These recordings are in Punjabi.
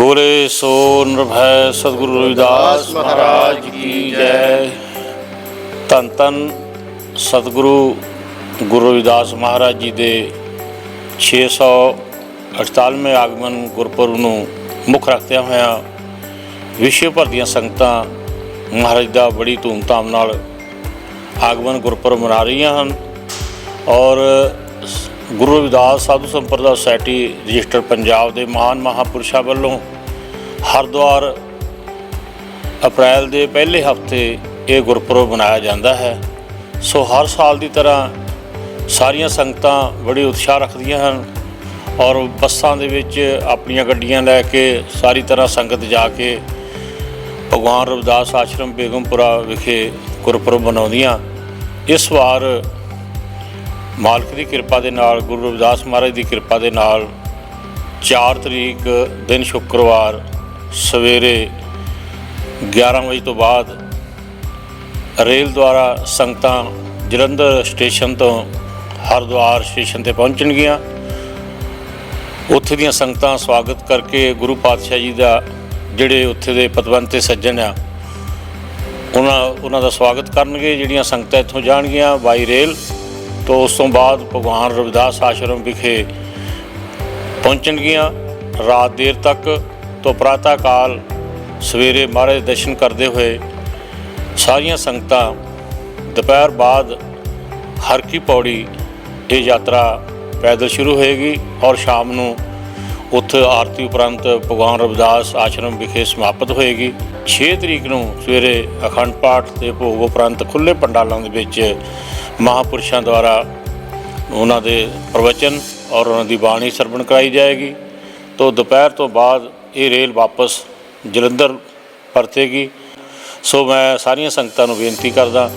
ਬੋਲੇ ਸੋ ਨਿਰਭੈ ਸਤਿਗੁਰੂ ਰਵਿਦਾਸ ਮਹਾਰਾਜ ਕੀ ਜੈ। ਧੰਨ ਧੰਨ ਸਤਿਗੁਰੂ ਗੁਰੂ ਰਵਿਦਾਸ ਮਹਾਰਾਜ ਜੀ ਦੇ 648ਵੇਂ ਆਗਮਨ ਗੁਰਪੁਰਬ ਨੂੰ ਮੁੱਖ ਰੱਖਦਿਆਂ ਹੋਇਆਂ ਵਿਸ਼ਵ ਭਰ ਦੀਆਂ ਸੰਗਤਾਂ ਮਹਾਰਾਜ ਦਾ ਬੜੀ ਧੂਮਧਾਮ ਨਾਲ ਆਗਮਨ ਗੁਰਪੁਰਬ ਮਨਾ ਰਹੀਆਂ ਹਨ ਔਰ ਗੁਰੂ ਰਵਿਦਾਸ ਸਾਧੂ ਸੰਪਰਦਾ ਸੁਸਾਇਟੀ ਰਜਿਸਟਰ ਪੰਜਾਬ ਦੇ ਮਹਾਨ ਮਹਾਪੁਰਸ਼ਾਂ ਵੱਲੋਂ ਹਰਿਦੁਆਰ ਅਪ੍ਰੈਲ ਦੇ ਪਹਿਲੇ ਹਫ਼ਤੇ ਇਹ ਗੁਰਪੁਰਬ ਮਨਾਇਆ ਜਾਂਦਾ ਹੈ। ਸੋ ਹਰ ਸਾਲ ਦੀ ਤਰ੍ਹਾਂ ਸਾਰੀਆਂ ਸੰਗਤਾਂ ਬੜੀ ਉਤਸ਼ਾਹ ਰੱਖਦੀਆਂ ਹਨ ਔਰ ਬੱਸਾਂ ਦੇ ਵਿੱਚ ਆਪਣੀਆਂ ਗੱਡੀਆਂ ਲੈ ਕੇ ਸਾਰੀ ਤਰ੍ਹਾਂ ਸੰਗਤ ਜਾ ਕੇ ਭਗਵਾਨ ਰਵਿਦਾਸ ਆਸ਼ਰਮ ਬੇਗਮਪੁਰਾ ਵਿਖੇ ਗੁਰਪੁਰਬ ਮਨਾਉਂਦੀਆਂ। ਇਸ ਵਾਰ ਮਾਲਕ ਦੀ ਕਿਰਪਾ ਦੇ ਨਾਲ, ਗੁਰੂ ਰਵਿਦਾਸ ਮਹਾਰਾਜ ਦੀ ਕਿਰਪਾ ਦੇ ਨਾਲ 4 ਤਰੀਕ ਦਿਨ ਸ਼ੁੱਕਰਵਾਰ ਸਵੇਰੇ 11 ਵਜੇ ਤੋਂ ਬਾਅਦ ਰੇਲ ਦੁਆਰਾ ਸੰਗਤਾਂ ਜਲੰਧਰ ਸਟੇਸ਼ਨ ਤੋਂ ਹਰਿਦੁਆਰ ਸਟੇਸ਼ਨ ਤੇ ਪਹੁੰਚਣਗੀਆਂ। ਉੱਥੇ ਦੀਆਂ ਸੰਗਤਾਂ ਸਵਾਗਤ ਕਰਕੇ ਗੁਰੂ ਪਾਤਸ਼ਾਹ ਜੀ ਦਾ ਜਿਹੜੇ ਉੱਥੇ ਦੇ ਪਤਵੰਤੇ ਸੱਜਣ ਆ, ਉਹਨਾਂ ਉਹਨਾਂ ਦਾ ਸਵਾਗਤ ਕਰਨਗੇ, ਜਿਹੜੀਆਂ ਸੰਗਤਾਂ ਇੱਥੋਂ ਜਾਣਗੀਆਂ ਬਾਈ ਰੇਲ। ਤੋਂ ਉਸ ਤੋਂ ਬਾਅਦ ਭਗਵਾਨ ਰਵਿਦਾਸ ਆਸ਼ਰਮ ਵਿਖੇ ਪਹੁੰਚਣਗੀਆਂ ਰਾਤ ਦੇਰ ਤੱਕ ਤੋਂ ਪ੍ਰਾਤਾ ਕਾਲ ਸਵੇਰੇ ਮਹਾਰਾਜ ਦੇ ਦਰਸ਼ਨ ਕਰਦੇ ਹੋਏ ਸਾਰੀਆਂ ਸੰਗਤਾਂ ਦੁਪਹਿਰ ਬਾਅਦ ਹਰ ਕੀ ਪੌੜੀ ਇਹ ਯਾਤਰਾ ਪੈਦਲ ਸ਼ੁਰੂ ਹੋਏਗੀ ਔਰ ਸ਼ਾਮ ਨੂੰ ਉੱਥੇ ਆਰਤੀ ਉਪਰੰਤ ਭਗਵਾਨ ਰਵਿਦਾਸ ਆਸ਼ਰਮ ਵਿਖੇ ਸਮਾਪਤ ਹੋਏਗੀ। 6 ਤਰੀਕ ਨੂੰ ਸਵੇਰੇ ਅਖੰਡ ਪਾਠ ਤੇ ਭੋਗ ਉਪਰੰਤ ਖੁੱਲੇ ਪੰਡਾਲਾਂ ਦੇ ਵਿੱਚ ਮਹਾਪੁਰਸ਼ਾਂ ਦੁਆਰਾ ਉਹਨਾਂ ਦੇ ਪ੍ਰਵਚਨ ਔਰ ਉਹਨਾਂ ਦੀ ਬਾਣੀ ਸਰਵਣ ਕਰਾਈ ਜਾਏਗੀ। ਤੋਂ ਦੁਪਹਿਰ ਤੋਂ ਬਾਅਦ ਇਹ ਰੇਲ ਵਾਪਸ ਜਲੰਧਰ ਪਰਤੇਗੀ। ਸੋ ਮੈਂ ਸਾਰੀਆਂ ਸੰਗਤਾਂ ਨੂੰ ਬੇਨਤੀ ਕਰਦਾ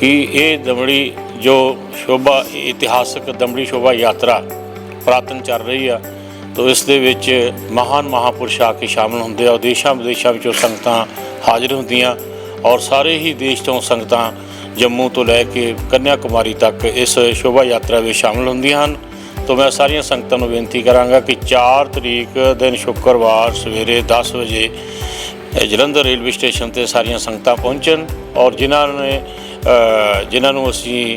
ਕਿ ਇਹ ਦਮੜੀ ਜੋ ਸ਼ੋਭਾ, ਇਤਿਹਾਸਕ ਦਮੜੀ ਸ਼ੋਭਾ ਯਾਤਰਾ ਪ੍ਰਾਤਨ ਚੱਲ ਰਹੀ ਆ ਤੋ ਇਸ ਦੇ ਵਿੱਚ ਮਹਾਨ ਮਹਾਪੁਰਸ਼ ਆ ਕੇ ਸ਼ਾਮਲ ਹੁੰਦੇ ਆ, ਦੇਸ਼ਾਂ ਵਿਦੇਸ਼ਾਂ ਵਿੱਚੋਂ ਸੰਗਤਾਂ ਹਾਜ਼ਰ ਹੁੰਦੀਆਂ ਔਰ ਸਾਰੇ ਹੀ ਦੇਸ਼ ਤੋਂ ਸੰਗਤਾਂ ਜੰਮੂ ਤੋਂ ਲੈ ਕੇ ਕੰਨਿਆ ਕੁਮਾਰੀ ਤੱਕ ਇਸ ਸ਼ੋਭਾ ਯਾਤਰਾ ਵਿੱਚ ਸ਼ਾਮਲ ਹੁੰਦੀਆਂ ਹਨ। ਤੋ ਮੈਂ ਸਾਰੀਆਂ ਸੰਗਤਾਂ ਨੂੰ ਬੇਨਤੀ ਕਰਾਂਗਾ ਕਿ 4 ਤਰੀਕ ਦਿਨ ਸ਼ੁੱਕਰਵਾਰ ਸਵੇਰੇ 10 ਵਜੇ ਜਲੰਧਰ ਰੇਲਵੇ ਸਟੇਸ਼ਨ ਤੇ ਸਾਰੀਆਂ ਸੰਗਤਾਂ ਪਹੁੰਚਣ ਔਰ ਜਿਨ੍ਹਾਂ ਨੇ ਜਿਨ੍ਹਾਂ ਨੂੰ ਅਸੀਂ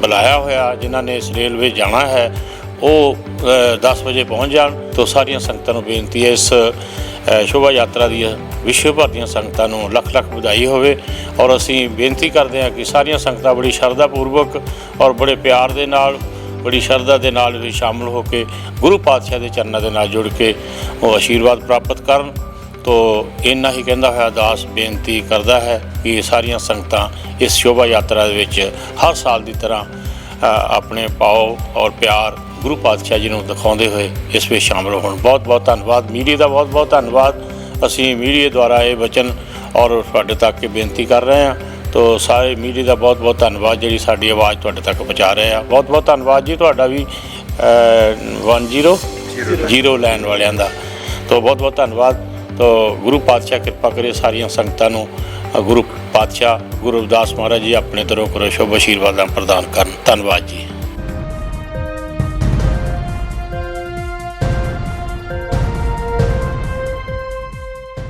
ਬੁਲਾਇਆ ਹੋਇਆ, ਜਿਨ੍ਹਾਂ ਨੇ ਇਸ ਰੇਲਵੇ ਜਾਣਾ ਹੈ ਉਹ ਅ, 10 ਵਜੇ ਪਹੁੰਚ ਜਾਣ। ਤੋਂ ਸਾਰੀਆਂ ਸੰਗਤਾਂ ਨੂੰ ਬੇਨਤੀ ਹੈ ਇਸ ਸ਼ੋਭਾ ਯਾਤਰਾ ਦੀ ਵਿਸ਼ਵ ਭਰ ਦੀਆਂ ਸੰਗਤਾਂ ਨੂੰ ਲੱਖ ਲੱਖ ਵਧਾਈ ਹੋਵੇ। ਔਰ ਅਸੀਂ ਬੇਨਤੀ ਕਰਦੇ ਹਾਂ ਕਿ ਸਾਰੀਆਂ ਸੰਗਤਾਂ ਬੜੀ ਸ਼ਰਧਾ ਪੂਰਵਕ ਔਰ ਬੜੇ ਪਿਆਰ ਦੇ ਨਾਲ ਬੜੀ ਸ਼ਰਧਾ ਦੇ ਨਾਲ ਵੀ ਸ਼ਾਮਲ ਹੋ ਕੇ ਗੁਰੂ ਪਾਤਸ਼ਾਹ ਦੇ ਚਰਨਾਂ ਦੇ ਨਾਲ ਜੁੜ ਕੇ ਉਹ ਆਸ਼ੀਰਵਾਦ ਪ੍ਰਾਪਤ ਕਰਨ। ਤੋ ਇੰਨਾ ਹੀ ਕਹਿੰਦਾ ਹੋਇਆ ਦਾਸ ਬੇਨਤੀ ਕਰਦਾ ਹੈ ਕਿ ਸਾਰੀਆਂ ਸੰਗਤਾਂ ਇਸ ਸ਼ੋਭਾ ਯਾਤਰਾ ਦੇ ਵਿੱਚ ਹਰ ਸਾਲ ਦੀ ਤਰ੍ਹਾਂ ਆਪਣੇ ਪਾਓ ਔਰ ਪਿਆਰ ਗੁਰੂ ਪਾਤਸ਼ਾਹ ਜੀ ਨੂੰ ਦਿਖਾਉਂਦੇ ਹੋਏ ਇਸ ਵਿੱਚ ਸ਼ਾਮਲ ਹੋਣ। ਬਹੁਤ ਬਹੁਤ ਧੰਨਵਾਦ। ਮੀਡੀਆ ਦਾ ਬਹੁਤ ਬਹੁਤ ਧੰਨਵਾਦ। ਅਸੀਂ ਮੀਡੀਆ ਦੁਆਰਾ ਇਹ ਵਚਨ ਔਰ ਤੁਹਾਡੇ ਤੱਕ ਇਹ ਬੇਨਤੀ ਕਰ ਰਹੇ ਹਾਂ। ਤੋ ਸਾਰੇ ਮੀਡੀਆ ਦਾ ਬਹੁਤ ਬਹੁਤ ਧੰਨਵਾਦ ਜਿਹੜੀ ਸਾਡੀ ਆਵਾਜ਼ ਤੁਹਾਡੇ ਤੱਕ ਪਹੁੰਚਾ ਰਹੇ ਆ। ਬਹੁਤ ਬਹੁਤ ਧੰਨਵਾਦ ਜੀ ਤੁਹਾਡਾ ਵੀ ਅ, 10 ਜ਼ੀਰੋ ਲੈਣ ਵਾਲਿਆਂ ਦਾ। ਤੋ ਬਹੁਤ ਬਹੁਤ ਧੰਨਵਾਦ। ਤੋ ਗੁਰੂ ਪਾਤਸ਼ਾਹ ਕਿਰਪਾ ਕਰੇ ਸਾਰੀਆਂ ਸੰਗਤਾਂ ਨੂੰ ਗੁਰੂ ਪਾਤਸ਼ਾਹ ਗੁਰੂ ਰਵਿਦਾਸ ਮਹਾਰਾਜ ਜੀ ਆਪਣੇ ਤਰੋ ਕਰੋ ਸ਼ੁਭ ਆਸ਼ੀਰਵਾਦਾਂ ਪ੍ਰਦਾਨ ਕਰਨ। ਧੰਨਵਾਦ ਜੀ।